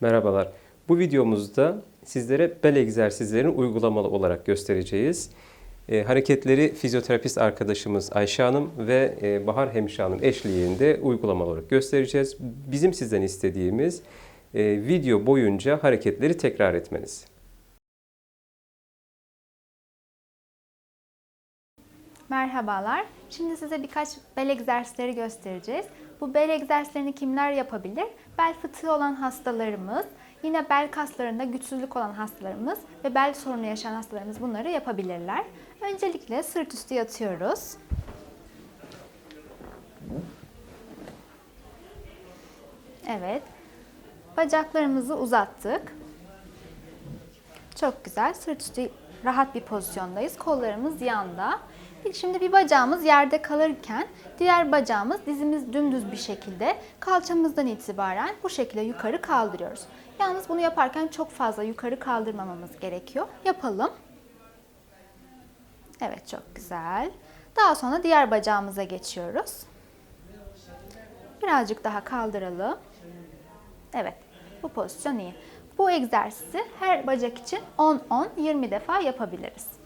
Merhabalar. Bu videomuzda sizlere bel egzersizlerini uygulamalı olarak göstereceğiz. E, hareketleri fizyoterapist arkadaşımız Ayşe Hanım ve e, Bahar Hemşire Hanım eşliğinde uygulamalı olarak göstereceğiz. Bizim sizden istediğimiz e, video boyunca hareketleri tekrar etmeniz. Merhabalar. Şimdi size birkaç bel egzersizleri göstereceğiz. Bu bel egzersizlerini kimler yapabilir? Bel fıtığı olan hastalarımız, yine bel kaslarında güçsüzlük olan hastalarımız ve bel sorunu yaşayan hastalarımız bunları yapabilirler. Öncelikle sırt üstü yatıyoruz. Evet. Bacaklarımızı uzattık. Çok güzel. Sırt üstü rahat bir pozisyondayız. Kollarımız yanda. Şimdi bir bacağımız yerde kalırken diğer bacağımız dizimiz dümdüz bir şekilde kalçamızdan itibaren bu şekilde yukarı kaldırıyoruz. Yalnız bunu yaparken çok fazla yukarı kaldırmamamız gerekiyor. Yapalım. Evet çok güzel. Daha sonra diğer bacağımıza geçiyoruz. Birazcık daha kaldıralım. Evet bu pozisyon iyi. Bu egzersizi her bacak için 10-10-20 defa yapabiliriz.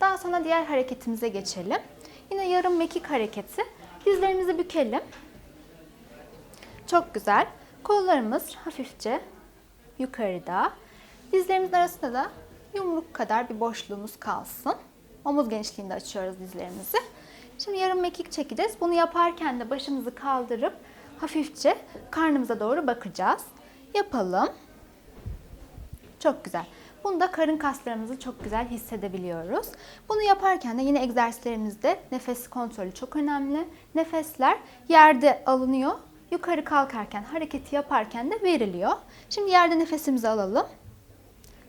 Daha sonra diğer hareketimize geçelim. Yine yarım mekik hareketi. Dizlerimizi bükelim. Çok güzel. Kollarımız hafifçe yukarıda. Dizlerimizin arasında da yumruk kadar bir boşluğumuz kalsın. Omuz genişliğinde açıyoruz dizlerimizi. Şimdi yarım mekik çekeceğiz. Bunu yaparken de başımızı kaldırıp hafifçe karnımıza doğru bakacağız. Yapalım. Çok güzel. Bunda karın kaslarımızı çok güzel hissedebiliyoruz. Bunu yaparken de yine egzersizlerimizde nefes kontrolü çok önemli. Nefesler yerde alınıyor. Yukarı kalkarken, hareketi yaparken de veriliyor. Şimdi yerde nefesimizi alalım.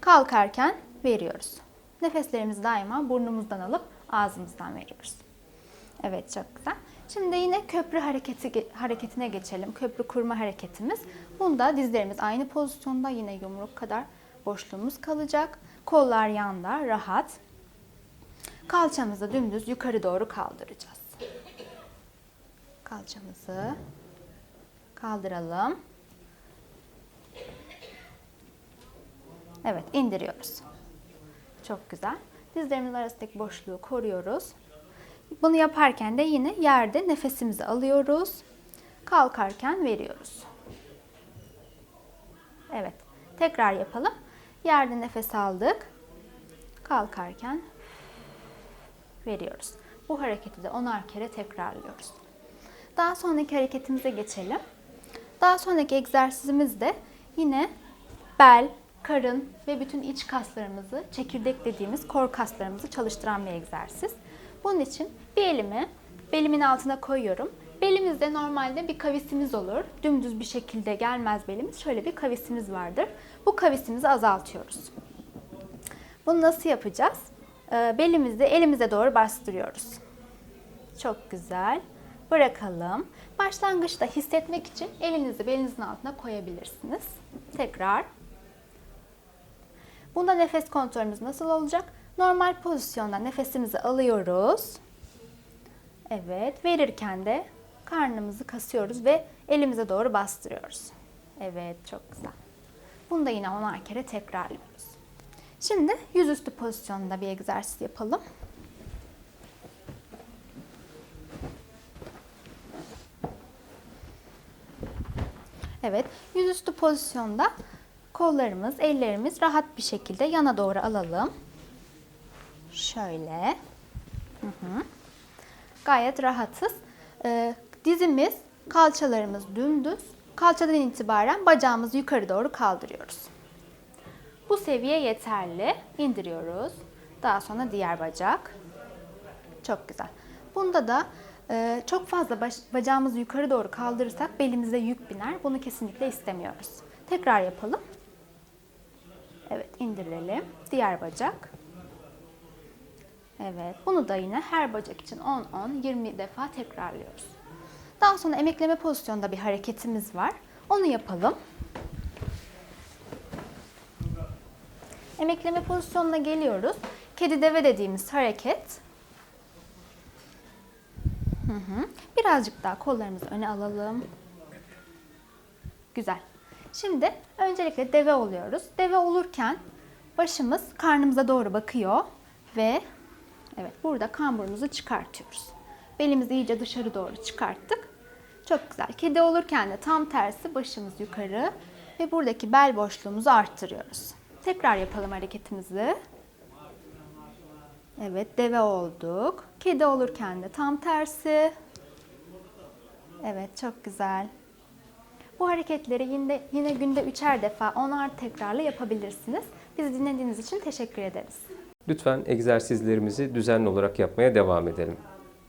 Kalkarken veriyoruz. Nefeslerimizi daima burnumuzdan alıp ağzımızdan veriyoruz. Evet çok güzel. Şimdi yine köprü hareketi hareketine geçelim. Köprü kurma hareketimiz. Bunda dizlerimiz aynı pozisyonda yine yumruk kadar boşluğumuz kalacak. Kollar yanda, rahat. Kalçamızı dümdüz yukarı doğru kaldıracağız. Kalçamızı kaldıralım. Evet, indiriyoruz. Çok güzel. Dizlerimizin arasındaki boşluğu koruyoruz. Bunu yaparken de yine yerde nefesimizi alıyoruz. Kalkarken veriyoruz. Evet. Tekrar yapalım. Yerde nefes aldık. Kalkarken veriyoruz. Bu hareketi de onar kere tekrarlıyoruz. Daha sonraki hareketimize geçelim. Daha sonraki egzersizimiz de yine bel, karın ve bütün iç kaslarımızı, çekirdek dediğimiz kor kaslarımızı çalıştıran bir egzersiz. Bunun için bir elimi belimin altına koyuyorum. Belimizde normalde bir kavisimiz olur. Dümdüz bir şekilde gelmez belimiz. Şöyle bir kavisimiz vardır. Bu kavisimizi azaltıyoruz. Bunu nasıl yapacağız? Ee, belimizi elimize doğru bastırıyoruz. Çok güzel. Bırakalım. Başlangıçta hissetmek için elinizi belinizin altına koyabilirsiniz. Tekrar. Bunda nefes kontrolümüz nasıl olacak? Normal pozisyonda nefesimizi alıyoruz. Evet, verirken de karnımızı kasıyoruz ve elimize doğru bastırıyoruz. Evet, çok güzel. Bunu da yine onar kere tekrarlıyoruz. Şimdi yüzüstü pozisyonda bir egzersiz yapalım. Evet, yüzüstü pozisyonda kollarımız, ellerimiz rahat bir şekilde yana doğru alalım. Şöyle. Hı hı. Gayet rahatız. Ee, dizimiz, kalçalarımız dümdüz. Kalçadan itibaren bacağımızı yukarı doğru kaldırıyoruz. Bu seviye yeterli. İndiriyoruz. Daha sonra diğer bacak. Çok güzel. Bunda da e, çok fazla bacağımızı yukarı doğru kaldırırsak belimize yük biner. Bunu kesinlikle istemiyoruz. Tekrar yapalım. Evet indirelim. Diğer bacak. Evet bunu da yine her bacak için 10-10-20 defa tekrarlıyoruz. Daha sonra emekleme pozisyonda bir hareketimiz var. Onu yapalım. Emekleme pozisyonuna geliyoruz. Kedi deve dediğimiz hareket. Hı hı. Birazcık daha kollarımızı öne alalım. Güzel. Şimdi öncelikle deve oluyoruz. Deve olurken başımız karnımıza doğru bakıyor ve evet burada kamburumuzu çıkartıyoruz. Belimizi iyice dışarı doğru çıkarttık. Çok güzel. Kedi olurken de tam tersi başımız yukarı ve buradaki bel boşluğumuzu arttırıyoruz. Tekrar yapalım hareketimizi. Evet, deve olduk. Kedi olurken de tam tersi. Evet, çok güzel. Bu hareketleri yine, yine günde üçer defa onar tekrarla yapabilirsiniz. Bizi dinlediğiniz için teşekkür ederiz. Lütfen egzersizlerimizi düzenli olarak yapmaya devam edelim.